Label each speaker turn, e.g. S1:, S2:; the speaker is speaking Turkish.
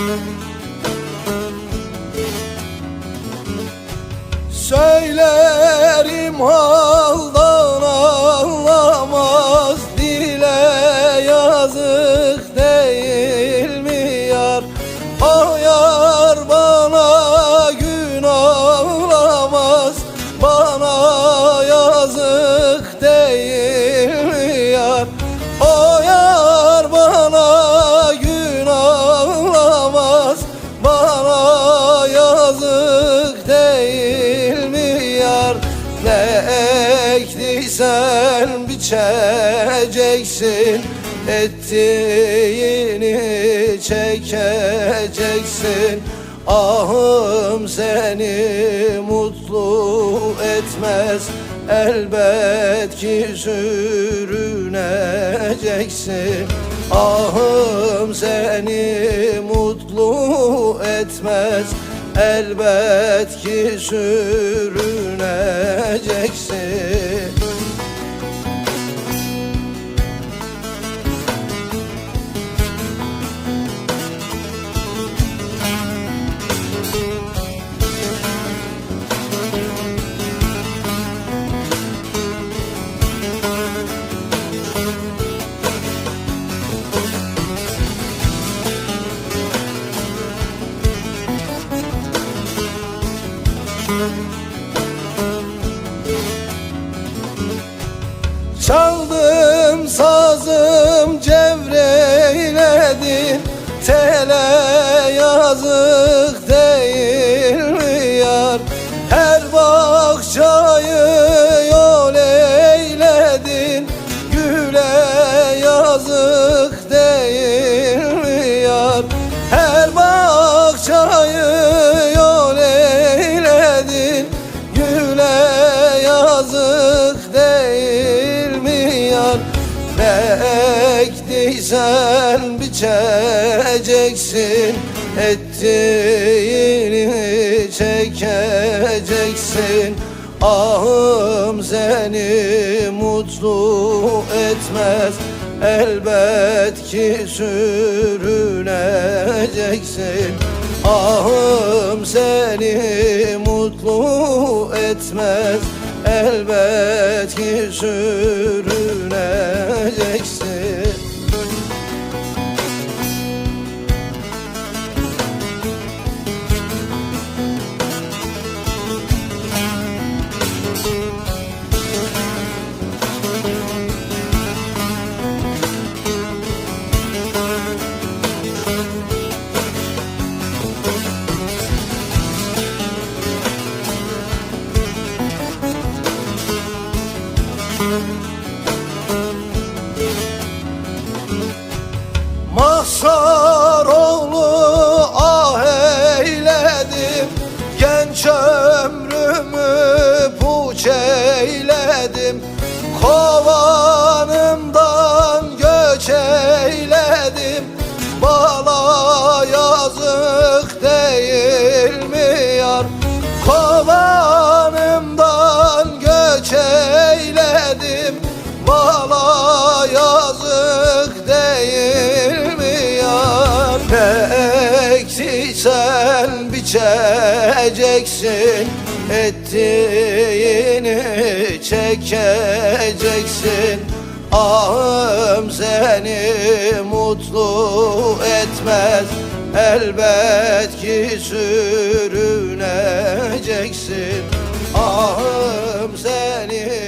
S1: Müzik biçeceksin Ettiğini çekeceksin. Ahım seni mutlu etmez Elbet ki sürüneceksin. Ahım seni mutlu etmez Elbet ki sürüneceksin Çaldım ektiysen biçeceksin Ettiğini çekeceksin. Ahım seni mutlu etmez Elbet ki sürüneceksin. Ahım seni mutlu etmez Elbet ki sürüneceksin Mahsar oğlu ah eyledim Genç ömrümü puç eyledim. Kovanımdan göç eyledim Bala yazık değil mi yar? Kovanımdan eksiysen biçeceksin Ettiğini çekeceksin. Ahım seni mutlu etmez. Elbet ki sürüneceksin. Ahım seni